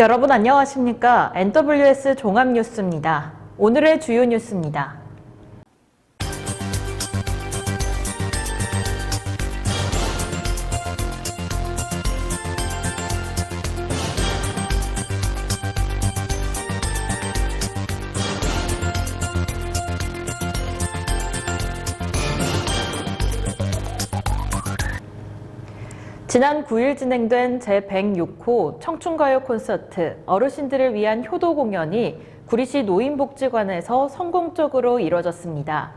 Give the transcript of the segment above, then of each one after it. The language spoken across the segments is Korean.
여러분 안녕하십니까? NWS 종합뉴스입니다. 오늘의 주요 뉴스입니다. 지난 9일 진행된 제106호 청춘가요 콘서트 어르신들을 위한 효도 공연이 구리시 노인복지관에서 성공적으로 이뤄졌습니다.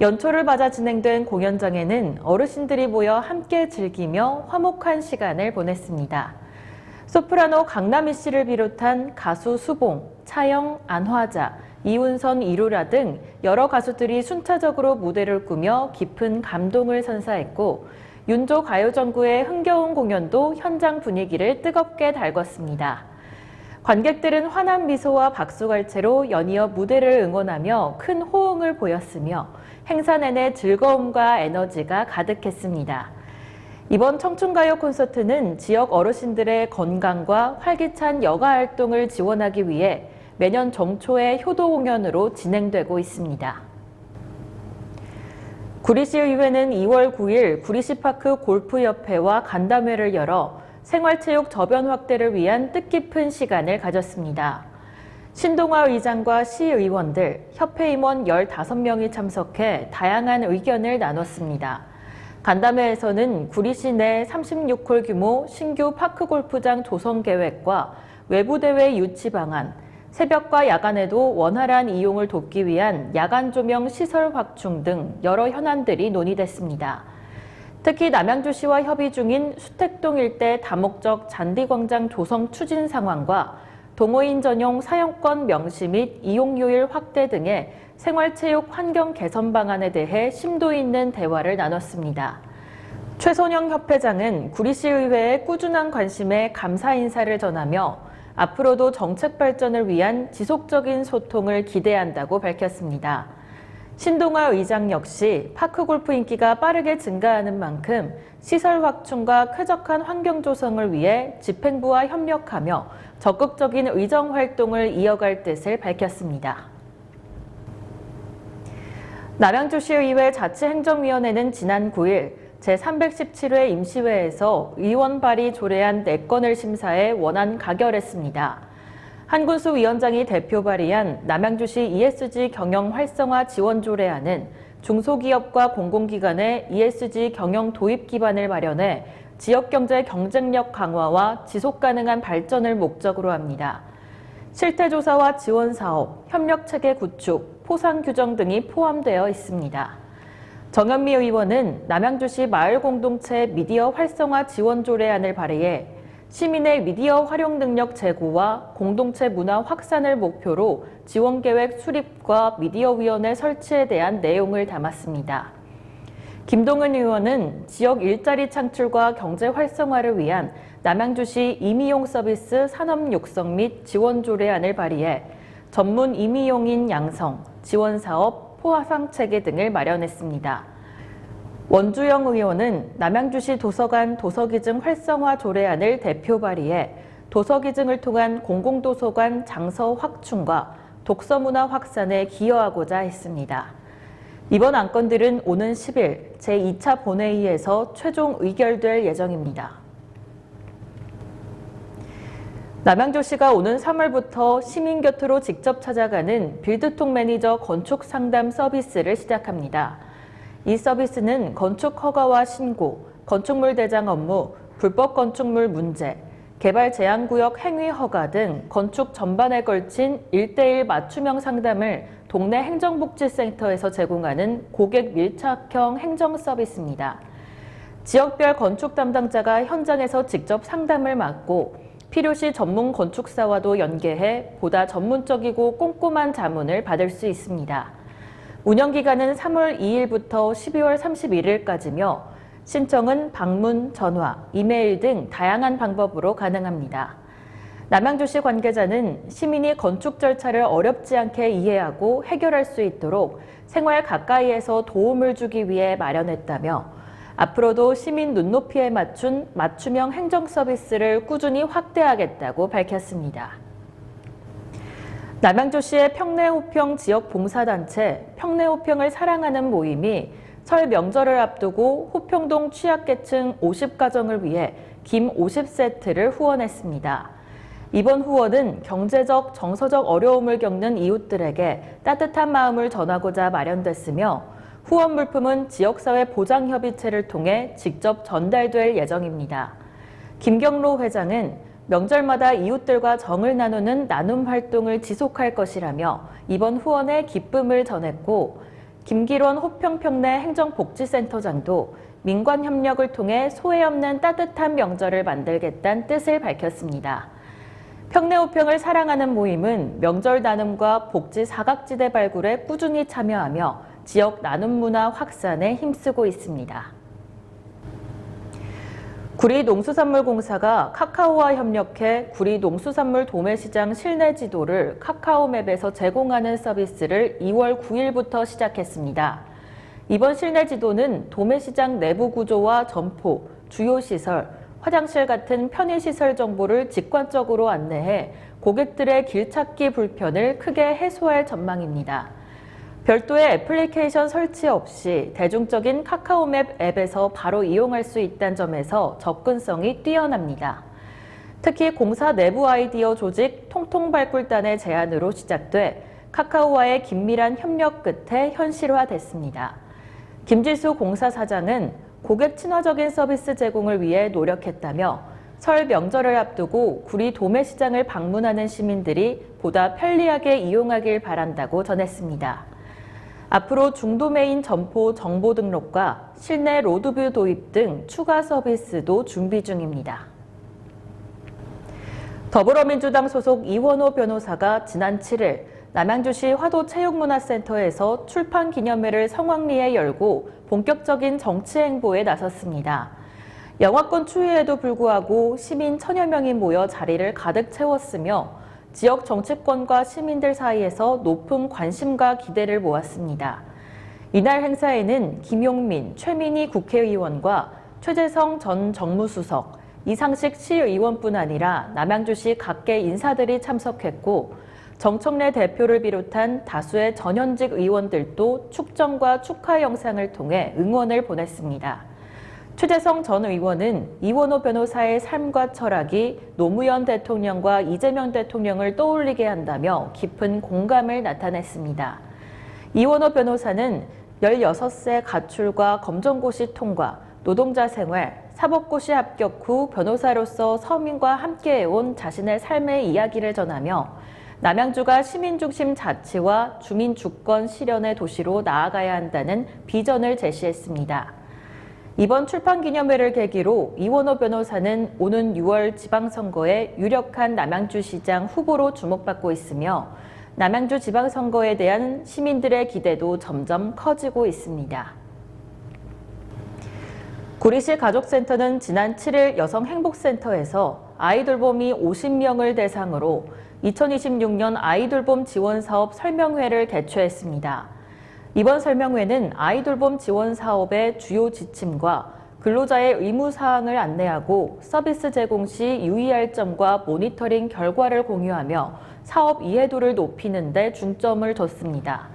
연초를 맞아 진행된 공연장에는 어르신들이 모여 함께 즐기며 화목한 시간을 보냈습니다. 소프라노 강남희 씨를 비롯한 가수 수봉, 차영, 안화자, 이훈선, 이루라 등 여러 가수들이 순차적으로 무대를 꾸며 깊은 감동을 선사했고 윤조 가요전구의 흥겨운 공연도 현장 분위기를 뜨겁게 달궜습니다. 관객들은 환한 미소와 박수갈채로 연이어 무대를 응원하며 큰 호응을 보였으며 행사 내내 즐거움과 에너지가 가득했습니다. 이번 청춘가요 콘서트는 지역 어르신들의 건강과 활기찬 여가 활동을 지원하기 위해 매년 정초에 효도 공연으로 진행되고 있습니다. 구리시의회는 2월 9일 구리시파크 골프협회와 간담회를 열어 생활체육 저변 확대를 위한 뜻깊은 시간을 가졌습니다. 신동아 의장과 시의원들, 협회 임원 15명이 참석해 다양한 의견을 나눴습니다. 간담회에서는 구리시 내 36홀 규모 신규 파크 골프장 조성 계획과 외부 대회 유치 방안, 새벽과 야간에도 원활한 이용을 돕기 위한 야간 조명 시설 확충 등 여러 현안들이 논의됐습니다. 특히 남양주시와 협의 중인 수택동 일대 다목적 잔디광장 조성 추진 상황과 동호인 전용 사용권 명시 및 이용료일 확대 등의 생활체육 환경 개선 방안에 대해 심도 있는 대화를 나눴습니다. 최선영 협회장은 구리시의회의 꾸준한 관심에 감사 인사를 전하며 앞으로도 정책 발전을 위한 지속적인 소통을 기대한다고 밝혔습니다. 신동아 의장 역시 파크 골프 인기가 빠르게 증가하는 만큼 시설 확충과 쾌적한 환경 조성을 위해 집행부와 협력하며 적극적인 의정 활동을 이어갈 뜻을 밝혔습니다. 남양주시의회 자치행정위원회는 지난 9일 제317회 임시회에서 의원 발의 조례안 4건을 심사해 원안 가결했습니다. 한군수 위원장이 대표 발의한 남양주시 ESG 경영 활성화 지원 조례안은 중소기업과 공공기관의 ESG 경영 도입 기반을 마련해 지역경제 경쟁력 강화와 지속가능한 발전을 목적으로 합니다. 실태조사와 지원사업, 협력체계 구축, 포상 규정 등이 포함되어 있습니다. 정현미 의원은 남양주시 마을공동체 미디어 활성화 지원 조례안을 발의해 시민의 미디어 활용 능력 제고와 공동체 문화 확산을 목표로 지원 계획 수립과 미디어위원회 설치에 대한 내용을 담았습니다. 김동은 의원은 지역 일자리 창출과 경제 활성화를 위한 남양주시 임의용 서비스 산업 육성 및 지원 조례안을 발의해 전문 임의용인 양성, 지원 사업, 포화상 체계 등을 마련했습니다. 원주영 의원은 남양주시 도서관 도서기증 활성화 조례안을 대표 발의해 도서기증을 통한 공공도서관 장서 확충과 독서문화 확산에 기여하고자 했습니다. 이번 안건들은 오는 10일 제2차 본회의에서 최종 의결될 예정입니다. 남양주시가 오는 3월부터 시민 곁으로 직접 찾아가는 빌드통 매니저 건축 상담 서비스를 시작합니다. 이 서비스는 건축 허가와 신고, 건축물 대장 업무, 불법 건축물 문제, 개발 제한구역 행위 허가 등 건축 전반에 걸친 1대1 맞춤형 상담을 동네 행정복지센터에서 제공하는 고객 밀착형 행정 서비스입니다. 지역별 건축 담당자가 현장에서 직접 상담을 맡고 필요시 전문 건축사와도 연계해 보다 전문적이고 꼼꼼한 자문을 받을 수 있습니다. 운영 기간은 3월 2일부터 12월 31일까지며 신청은 방문, 전화, 이메일 등 다양한 방법으로 가능합니다. 남양주시 관계자는 시민이 건축 절차를 어렵지 않게 이해하고 해결할 수 있도록 생활 가까이에서 도움을 주기 위해 마련했다며 앞으로도 시민 눈높이에 맞춘 맞춤형 행정 서비스를 꾸준히 확대하겠다고 밝혔습니다. 남양주시의 평내호평 지역 봉사단체 평내호평을 사랑하는 모임이 설 명절을 앞두고 호평동 취약계층 50가정을 위해 김 50세트를 후원했습니다. 이번 후원은 경제적, 정서적 어려움을 겪는 이웃들에게 따뜻한 마음을 전하고자 마련됐으며 후원 물품은 지역사회 보장협의체를 통해 직접 전달될 예정입니다. 김경로 회장은 명절마다 이웃들과 정을 나누는 나눔 활동을 지속할 것이라며 이번 후원에 기쁨을 전했고 김기론 호평평내 행정복지센터장도 민관 협력을 통해 소외 없는 따뜻한 명절을 만들겠다는 뜻을 밝혔습니다. 평내호평을 사랑하는 모임은 명절 나눔과 복지 사각지대 발굴에 꾸준히 참여하며 지역 나눔 문화 확산에 힘쓰고 있습니다. 구리 농수산물공사가 카카오와 협력해 구리 농수산물 도매시장 실내 지도를 카카오맵에서 제공하는 서비스를 2월 9일부터 시작했습니다. 이번 실내 지도는 도매시장 내부 구조와 점포, 주요 시설, 화장실 같은 편의시설 정보를 직관적으로 안내해 고객들의 길찾기 불편을 크게 해소할 전망입니다. 별도의 애플리케이션 설치 없이 대중적인 카카오맵 앱에서 바로 이용할 수 있다는 점에서 접근성이 뛰어납니다. 특히 공사 내부 아이디어 조직 통통발굴단의 제안으로 시작돼 카카오와의 긴밀한 협력 끝에 현실화됐습니다. 김지수 공사 사장은 고객 친화적인 서비스 제공을 위해 노력했다며 설 명절을 앞두고 구리 도매 시장을 방문하는 시민들이 보다 편리하게 이용하길 바란다고 전했습니다. 앞으로 중도메인 점포 정보 등록과 실내 로드뷰 도입 등 추가 서비스도 준비 중입니다. 더불어민주당 소속 이원호 변호사가 지난 7일 남양주시 화도체육문화센터에서 출판 기념회를 성황리에 열고 본격적인 정치 행보에 나섰습니다. 영화권 추위에도 불구하고 시민 천여 명이 모여 자리를 가득 채웠으며 지역 정치권과 시민들 사이에서 높은 관심과 기대를 모았습니다. 이날 행사에는 김용민, 최민희 국회의원과 최재성 전 정무수석, 이상식 시의원뿐 아니라 남양주시 각계 인사들이 참석했고 정청래 대표를 비롯한 다수의 전현직 의원들도 축정과 축하 영상을 통해 응원을 보냈습니다. 최재성 전 의원은 이원호 변호사의 삶과 철학이 노무현 대통령과 이재명 대통령을 떠올리게 한다며 깊은 공감을 나타냈습니다. 이원호 변호사는 16세 가출과 검정고시 통과, 노동자 생활, 사법고시 합격 후 변호사로서 서민과 함께해온 자신의 삶의 이야기를 전하며 남양주가 시민중심 자치와 주민 주권 실현의 도시로 나아가야 한다는 비전을 제시했습니다. 이번 출판 기념회를 계기로 이원호 변호사는 오는 6월 지방선거에 유력한 남양주 시장 후보로 주목받고 있으며 남양주 지방선거에 대한 시민들의 기대도 점점 커지고 있습니다. 구리시 가족센터는 지난 7일 여성행복센터에서 아이돌봄이 50명을 대상으로 2026년 아이돌봄 지원 사업 설명회를 개최했습니다. 이번 설명회는 아이돌봄 지원 사업의 주요 지침과 근로자의 의무 사항을 안내하고 서비스 제공 시 유의할 점과 모니터링 결과를 공유하며 사업 이해도를 높이는 데 중점을 뒀습니다.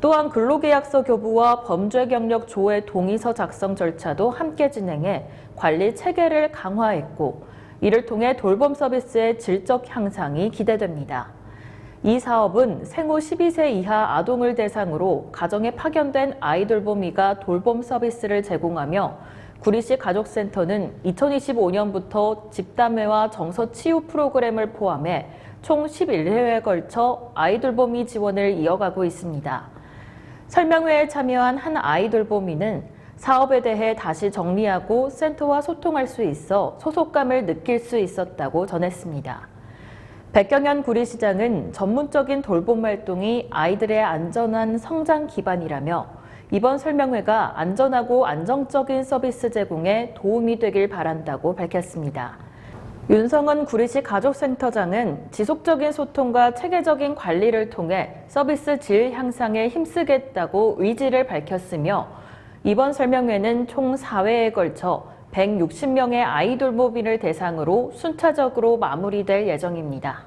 또한 근로계약서 교부와 범죄 경력 조회 동의서 작성 절차도 함께 진행해 관리 체계를 강화했고 이를 통해 돌봄 서비스의 질적 향상이 기대됩니다. 이 사업은 생후 12세 이하 아동을 대상으로 가정에 파견된 아이돌봄이가 돌봄 서비스를 제공하며 구리시 가족센터는 2025년부터 집담회와 정서 치유 프로그램을 포함해 총 11회에 걸쳐 아이돌봄이 지원을 이어가고 있습니다. 설명회에 참여한 한 아이돌봄이는 사업에 대해 다시 정리하고 센터와 소통할 수 있어 소속감을 느낄 수 있었다고 전했습니다. 백경현 구리시장은 전문적인 돌봄 활동이 아이들의 안전한 성장 기반이라며 이번 설명회가 안전하고 안정적인 서비스 제공에 도움이 되길 바란다고 밝혔습니다. 윤성은 구리시 가족센터장은 지속적인 소통과 체계적인 관리를 통해 서비스 질 향상에 힘쓰겠다고 의지를 밝혔으며 이번 설명회는 총 4회에 걸쳐 160명의 아이돌모빈을 대상으로 순차적으로 마무리될 예정입니다.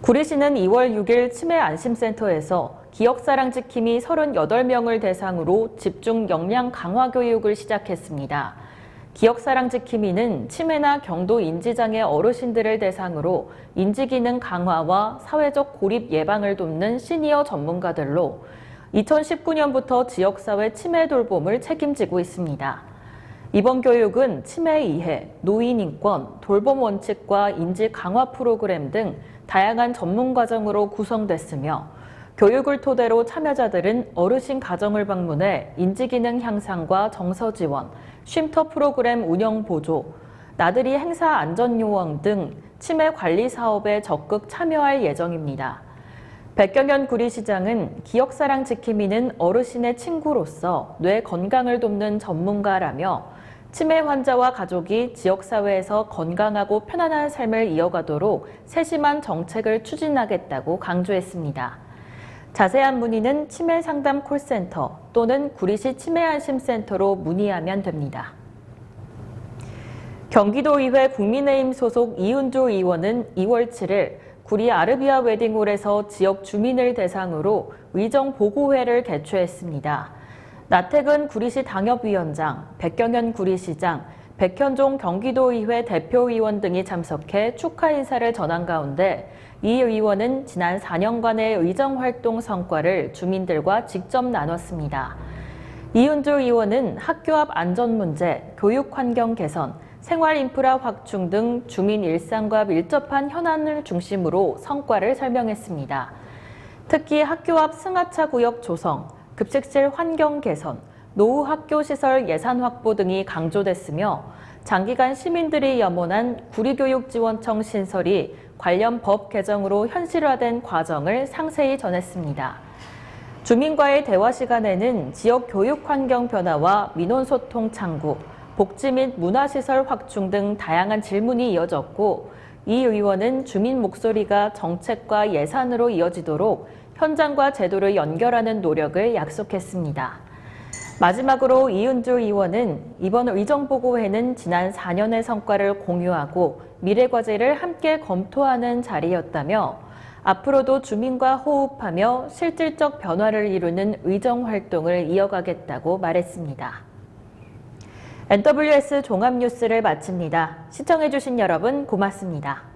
구리시는 2월 6일 치매 안심센터에서 기억사랑 지킴이 38명을 대상으로 집중 역량 강화 교육을 시작했습니다. 기억사랑 지킴이는 치매나 경도 인지장애 어르신들을 대상으로 인지기능 강화와 사회적 고립 예방을 돕는 시니어 전문가들로 2019년부터 지역사회 치매 돌봄을 책임지고 있습니다. 이번 교육은 치매 이해, 노인 인권, 돌봄 원칙과 인지 강화 프로그램 등 다양한 전문 과정으로 구성됐으며 교육을 토대로 참여자들은 어르신 가정을 방문해 인지기능 향상과 정서 지원, 쉼터 프로그램 운영 보조, 나들이 행사 안전 요원 등 치매 관리 사업에 적극 참여할 예정입니다. 백경현 구리시장은 기억사랑 지킴이는 어르신의 친구로서 뇌 건강을 돕는 전문가라며 치매 환자와 가족이 지역사회에서 건강하고 편안한 삶을 이어가도록 세심한 정책을 추진하겠다고 강조했습니다. 자세한 문의는 치매 상담 콜센터 또는 구리시 치매안심센터로 문의하면 됩니다. 경기도의회 국민의힘 소속 이은조 의원은 2월 7일 구리 아르비아 웨딩홀에서 지역 주민을 대상으로 의정 보고회를 개최했습니다. 나태근 구리시 당협위원장, 백경현 구리시장, 백현종 경기도의회 대표의원 등이 참석해 축하 인사를 전한 가운데 이 의원은 지난 4년간의 의정 활동 성과를 주민들과 직접 나눴습니다. 이은주 의원은 학교 앞 안전 문제, 교육 환경 개선, 생활 인프라 확충 등 주민 일상과 밀접한 현안을 중심으로 성과를 설명했습니다. 특히 학교 앞 승하차 구역 조성, 급식실 환경 개선, 노후 학교 시설 예산 확보 등이 강조됐으며 장기간 시민들이 염원한 구리교육지원청 신설이 관련 법 개정으로 현실화된 과정을 상세히 전했습니다. 주민과의 대화 시간에는 지역 교육 환경 변화와 민원 소통 창구, 복지 및 문화시설 확충 등 다양한 질문이 이어졌고 이 의원은 주민 목소리가 정책과 예산으로 이어지도록 현장과 제도를 연결하는 노력을 약속했습니다. 마지막으로 이은주 의원은 이번 의정보고회는 지난 4년의 성과를 공유하고 미래 과제를 함께 검토하는 자리였다며 앞으로도 주민과 호흡하며 실질적 변화를 이루는 의정 활동을 이어가겠다고 말했습니다. NWS 종합뉴스를 마칩니다. 시청해주신 여러분 고맙습니다.